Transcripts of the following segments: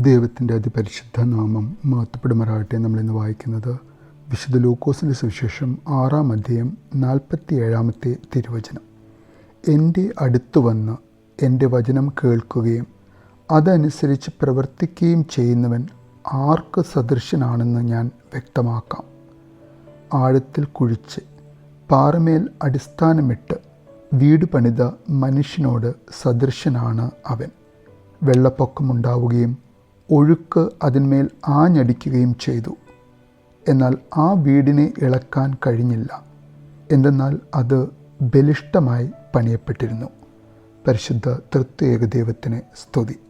ദൈവത്തിന്റെ അതിപരിശുദ്ധ നാമം മാത്തപ്പെടുമാറാകട്ടെ നമ്മളിന്ന് വായിക്കുന്നത് വിശുദ്ധ ലൂക്കോസിന്റെ സുവിശേഷം ആറാം അധ്യായം നാൽപ്പത്തി ഏഴാമത്തെ തിരുവചനം. എന്റെ അടുത്തു വന്ന് എന്റെ വചനം കേൾക്കുകയും അതനുസരിച്ച് പ്രവർത്തിക്കുകയും ചെയ്യുന്നവൻ ആർക്ക് സദൃശനാണെന്ന് ഞാൻ വ്യക്തമാക്കാം. ആഴത്തിൽ കുഴിച്ച് പാറമേൽ അടിസ്ഥാനമിട്ട് വീട് പണിത മനുഷ്യനോട് സദൃശനാണ് അവൻ. വെള്ളപ്പൊക്കമുണ്ടാവുകയും ഒഴുക്ക് അതിന്മേൽ ആഞ്ഞടിക്കുകയും ചെയ്തു. എന്നാൽ ആ വീടിനെ ഇളക്കാൻ കഴിഞ്ഞില്ല. എന്തെന്നാൽ അത് ബലിഷ്ടമായി പണിയപ്പെട്ടിരുന്നു. പരിശുദ്ധ തൃത്വേക ദൈവത്തിന് സ്തുതി.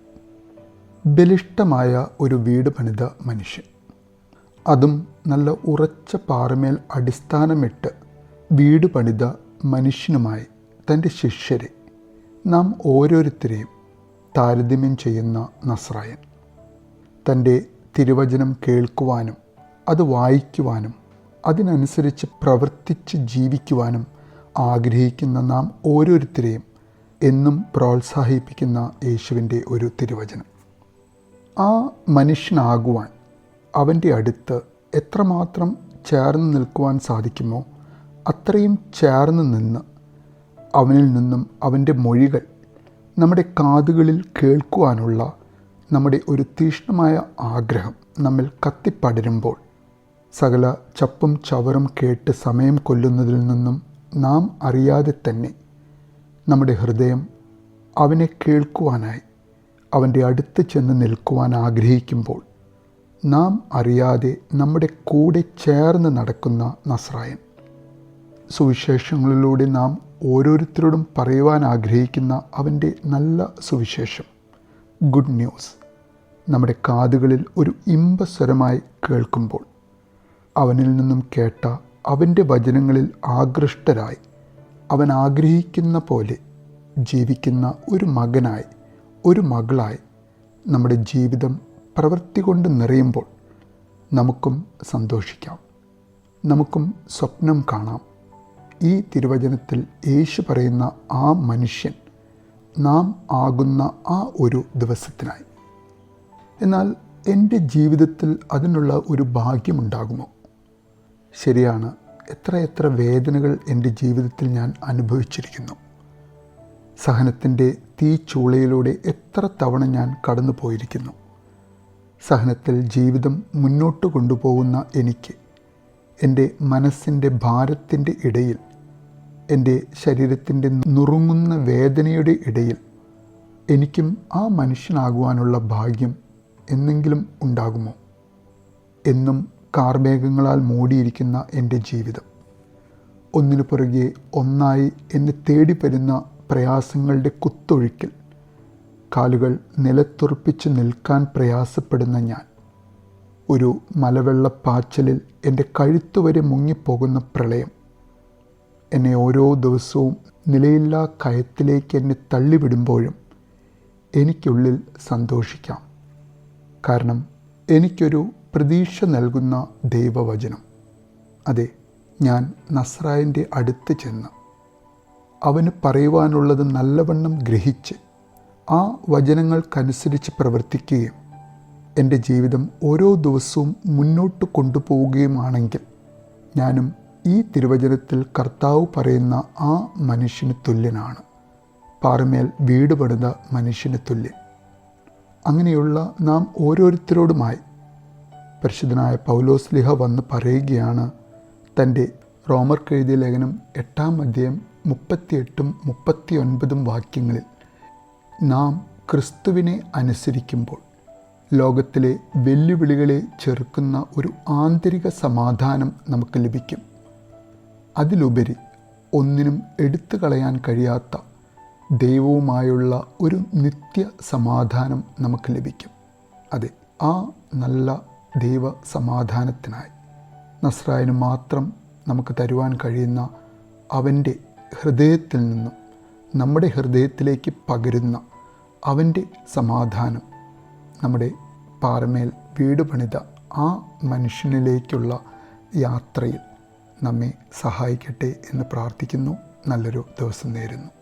ബലിഷ്ടമായ ഒരു വീട് പണിത മനുഷ്യൻ. അതും നല്ല ഉറച്ച പാറമേൽ അടിസ്ഥാനമിട്ട് വീട് പണിത മനുഷ്യനുമായി തന്റെ ശിഷ്യരെ നാം ഓരോരുത്തരെയും താരതമ്യം ചെയ്യുന്ന നസ്രായൻ. തന്റെ തിരുവചനം കേൾക്കുവാനും അത് വായിക്കുവാനും അതിനനുസരിച്ച് പ്രവർത്തിച്ച് ജീവിക്കുവാനും ആഗ്രഹിക്കുന്ന നാം ഓരോരുത്തരെയും എന്നും പ്രോത്സാഹിപ്പിക്കുന്ന യേശുവിന്റെ ഒരു തിരുവചനം. ആ മനുഷ്യനാകുവാൻ അവന്റെ അടുത്ത് എത്രമാത്രം ചേർന്ന് നിൽക്കുവാൻ സാധിക്കുമോ അത്രയും ചേർന്ന് നിന്ന് അവനിൽ നിന്നും അവന്റെ മൊഴികൾ നമ്മുടെ കാതുകളിൽ കേൾക്കുവാനുള്ള നമ്മുടെ ഒരു തീഷ്ണമായ ആഗ്രഹം നമ്മിൽ കത്തിപ്പടരുമ്പോൾ സകല ചപ്പും ചവറും കേട്ട് സമയം കൊല്ലുന്നതിൽ നിന്നും നാം അറിയാതെ തന്നെ നമ്മുടെ ഹൃദയം അവനെ കേൾക്കുവാനായി അവന്റെ അടുത്ത് ചെന്ന് നിൽക്കുവാൻ ആഗ്രഹിക്കുമ്പോൾ നാം അറിയാതെ നമ്മുടെ കൂടെ ചേർന്ന് നടക്കുന്ന നസ്രായൻ. സുവിശേഷങ്ങളിലൂടെ നാം ഓരോരുത്തരോടും പറയുവാൻ ആഗ്രഹിക്കുന്ന അവന്റെ നല്ല സുവിശേഷം. Good news. നമ്മുടെ കാതുകളിൽ ഒരു ഇമ്പസ്വരമായി കേൾക്കുമ്പോൾ അവനിൽ നിന്നും കേട്ട അവന്റെ വചനങ്ങളിൽ ആകൃഷ്ടരായി. അവൻ ആഗ്രഹിക്കുന്ന പോലെ ജീവിക്കുന്ന ഒരു മകനായി ഒരു മകളായി നമ്മുടെ ജീവിതം പ്രവൃത്തി കൊണ്ട് നിറയുമ്പോൾ നമുക്കും സന്തോഷിക്കാം. നമുക്കും സ്വപ്നം കാണാം. ഈ തിരുവചനത്തിൽ യേശു പറയുന്ന ആ മനുഷ്യൻ നാം ആകുന്ന ആ ഒരു ദിവസത്തിനായി. എന്നാൽ എന്റെ ജീവിതത്തിൽ അതിനുള്ള ഒരു ഭാഗ്യമുണ്ടാകുമോ? ശരിയാണ് എത്ര എത്ര വേദനകൾ എന്റെ ജീവിതത്തിൽ ഞാൻ അനുഭവിച്ചിരിക്കുന്നു. സഹനത്തിന്റെ തീച്ചൂളയിലൂടെ എത്ര തവണ ഞാൻ കടന്നു പോയിരിക്കുന്നു. സഹനത്തിൽ ജീവിതം മുന്നോട്ട് കൊണ്ടുപോകുന്ന എനിക്ക് എന്റെ മനസ്സിന്റെ ഭാരത്തിന്റെ ഇടയിൽ എന്റെ ശരീരത്തിന്റെ നുറുങ്ങുന്ന വേദനയുടെ ഇടയിൽ എനിക്കും ആ മനുഷ്യനാകുവാനുള്ള ഭാഗ്യം എന്നെങ്കിലും ഉണ്ടാകുമോ? എന്നും കാർമേഘങ്ങളാൽ മൂടിയിരിക്കുന്ന എന്റെ ജീവിതം. ഒന്നിനു പുറകെ ഒന്നായി എന്നെ തേടി പ്രയാസങ്ങളുടെ കുത്തൊഴുക്കിൽ കാലുകൾ നിലത്തുറപ്പിച്ച് നിൽക്കാൻ പ്രയാസപ്പെടുന്ന ഞാൻ. ഒരു മലവെള്ളപ്പാച്ചലിൽ എന്റെ കഴുത്തുവരെ മുങ്ങിപ്പോകുന്ന പ്രളയം. എന്നെ ഓരോ ദിവസവും നിലയില്ലാ കയത്തിലേക്ക് എന്നെ തള്ളിവിടുമ്പോഴും എനിക്കുള്ളിൽ സന്തോഷിക്കാം. കാരണം എനിക്കൊരു പ്രതീക്ഷ നൽകുന്ന ദൈവവചനം. അതെ ഞാൻ നസ്രായന്റെ അടുത്ത് ചെന്ന് അവന് പറയുവാനുള്ളത് നല്ലവണ്ണം ഗ്രഹിച്ച് ആ വചനങ്ങൾക്കനുസരിച്ച് പ്രവർത്തിക്കുകയും എന്റെ ജീവിതം ഓരോ ദിവസവും മുന്നോട്ട് കൊണ്ടുപോവുകയുമാണെങ്കിൽ ഞാനും ഈ തിരുവചനത്തിൽ കർത്താവ് പറയുന്ന ആ മനുഷ്യന് തുല്യനാണ്. പാറമേൽ വീട് പെടുന്ന മനുഷ്യന് തുല്യൻ. അങ്ങനെയുള്ള നാം ഓരോരുത്തരോടുമായി പരിശുദ്ധനായ പൗലോസ്ലിഹ വന്ന് പറയുകയാണ് തന്റെ റോമർ എഴുതിയ ലേഖനം എട്ടാം അധ്യായം മുപ്പത്തിയെട്ടും മുപ്പത്തി ഒൻപതും വാക്യങ്ങളിൽ നാം ക്രിസ്തുവിനെ അനുസരിക്കുമ്പോൾ ലോകത്തിലെ വെല്ലുവിളികളെ ചെറുക്കുന്ന ഒരു ആന്തരിക സമാധാനം നമുക്ക് ലഭിക്കും. അതിലുപരി ഒന്നിനും എടുത്തു കളയാൻ കഴിയാത്ത ദൈവവുമായുള്ള ഒരു നിത്യ സമാധാനം നമുക്ക് ലഭിക്കും. അതെ ആ നല്ല ദൈവ സമാധാനത്തിനായി നസ്രായന് മാത്രം നമുക്ക് തരുവാൻ കഴിയുന്ന അവന്റെ ഹൃദയത്തിൽ നിന്നും നമ്മുടെ ഹൃദയത്തിലേക്ക് പകരുന്ന അവന്റെ സമാധാനം നമ്മുടെ പാറമേൽ വീട് പണിത ആ മനുഷ്യനിലേക്കുള്ള യാത്രയിൽ നമ്മെ സഹായിക്കട്ടെ എന്ന് പ്രാർത്ഥിക്കുന്നു. നല്ലൊരു ദിവസം നേരുന്നു.